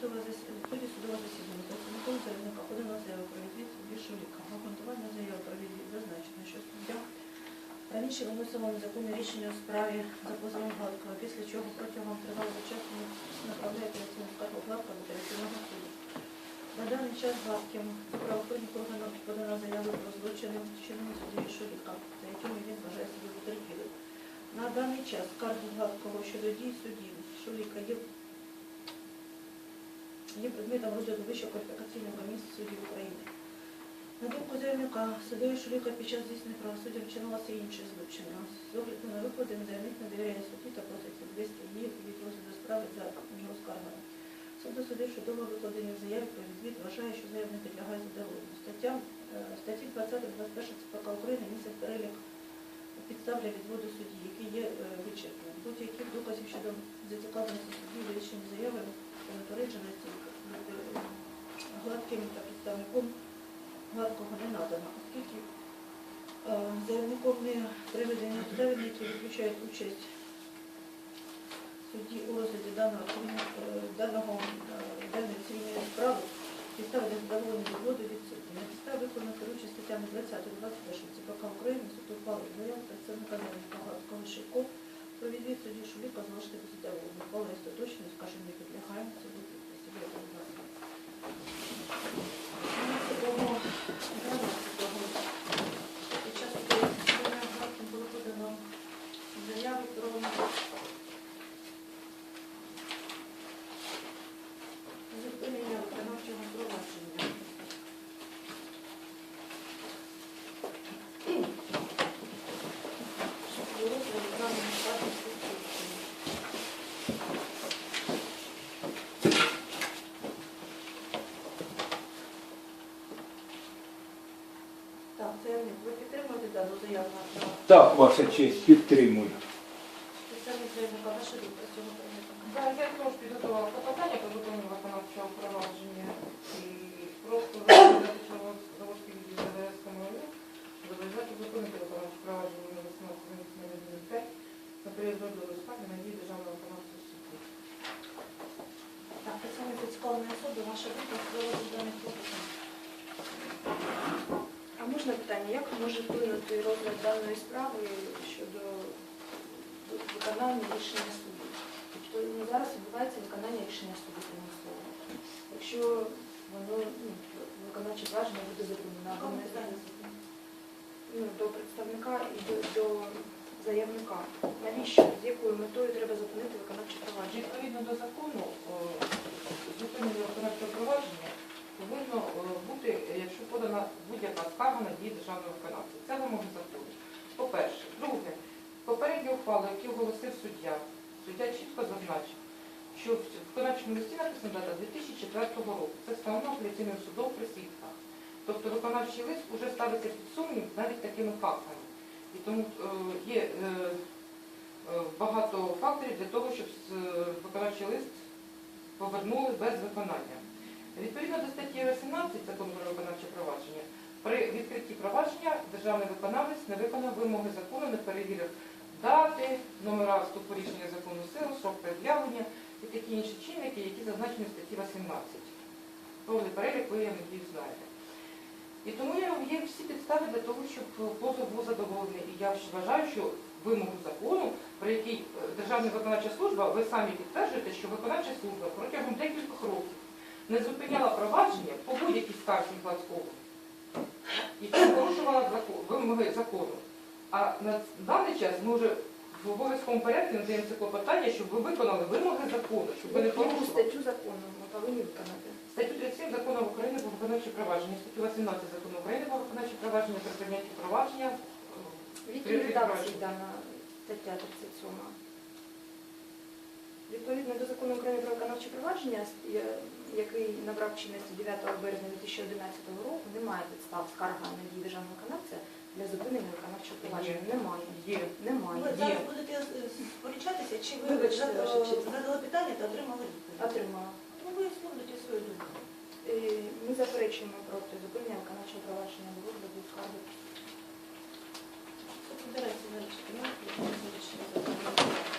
судове засідання, відході судового засідання представником заявника подано заяву про відвід Вішуліка. Обґрунтування заяви про відвід зазначено, що суддя раніше виносила незаконне рішення у справі за позовом Гладкого, після чого протягом тривалого часу направляє апеляційну скаргу Гладкого до апеляційного суду. На даний час Гладким правоохоронних органів подана заява про злочини вчинені судді Вішуліка, за якими він вважає себе потерпілим. На даний час скаргу Гладкого щодо дій судді Шуліка є, є предметом розгляду Вищої кваліфікаційної комісії суддів України. На думку заявника, суддею Шуліка під час здійснення правосуддя вчинилося інші злочини. З огляду на викладені заявник не довіряє та просить відвести її від розгляду справи за його скаргами. Суд досудив, що дома викладені в заяві про відвід вважає, що заяв не підлягає задоволенню. Стаття, е, статті 20-21 ЦПК України містять перелік підстав для відводу судді, які є е, вичерпними. Будь-яких доказів щодо зацікавленості судді вирішення заяви та непередженості е, гладким та представником гладкого не надано, оскільки е, заявником не приведені обставини, які виключають участь судді у розгляді даного, е, даного е, даної цивільної справи, підстави для задоволення відводу від судді. На підставі виконаних керуючи статтями 20 і 21 ЦПК України суд ухвалив заяву представника Гладкого Шийко про відвід судді Шуліка залишити без задоволення. Ухвала остаточно, скажімо, не підлягає суду підписі. Будь ласка. 12 під час засідання Гладким було подано про зупинення виконавчого провадження. Так, ваша честь, підтримую. Заявника, ваша думка з цього предмету? Да, я також підготувала клопотання про зупинення виконавчого провадження і просто розглядати Заводський відділ ЗВС КМУ, зобов'язати зупинити виконавче провадження на 18.05 на період розгляду скарги на дії державного виконавчого суду. Так, представник зацікавленої особи, ваша думка з приводу даних клопотань? А можна питання, як може вплинути розгляд даної справи щодо виконання рішення суду? Тобто ну, зараз відбувається виконання рішення суду примусово. Якщо воно ну, виконавче провадження буде або не ну, до представника і до, до заявника. Навіщо? З якою метою треба зупинити виконавче провадження? Відповідно до закону, о, зупинення виконавчого провадження повинно о, бути, якщо подана будь-яка скарга на дії державного виконавця. Це вимоги закону. По-перше. Ухвали, які оголосив суддя, суддя чітко зазначив, що в виконавчому листі написана дата 2004 року. Це встановлено апеляційним судом при свідках. Тобто виконавчий лист вже ставиться під сумнів навіть такими фактами. І тому е, є е, е, багато факторів для того, щоб виконавчий лист повернули без виконання. Відповідно до статті 18 закону про виконавче провадження, при відкритті провадження державний виконавець не виконав вимоги закону, не перевірив дати, номера вступу рішення закону силу, срок пред'явлення і такі інші чинники, які зазначені в статті 18. Повний перелік ви, я надію, знаєте. І тому є- є всі підстави для того, щоб позов був задоволений. І я вважаю, що вимогу закону, про який е, Державна виконавча служба, ви самі підтверджуєте, що виконавча служба протягом декількох років не зупиняла провадження по будь-якій скарзі Гладського, яка порушувала вимоги закону. А на даний час ми вже в обов'язковому порядку надаємо це клопотання, щоб ви виконали вимоги закону, щоб ви не порушували. статтю закону ми повинні виконати? Статтю 37 закону України про виконавче провадження, статтю 18 закону України про виконавче провадження про прийняття провадження. В якій дана стаття 37? Відповідно до закону України про виконавче провадження, який набрав чинності 9 березня 2011 року, немає підстав скарга на дії державного виконавця для зупинення виконавчого провадження. Немає. Є. Немає. Ви зараз будете е, сперечатися, чи ви Вибачте, Ваша честь. задали питання та отримали відповідь? Отримала. Ну, ви висловлюєте свою думку. Е, Ми заперечуємо проти зупинення виконавчого провадження до розгляду скарги. Збирається вирішити, ну, вирішення закону.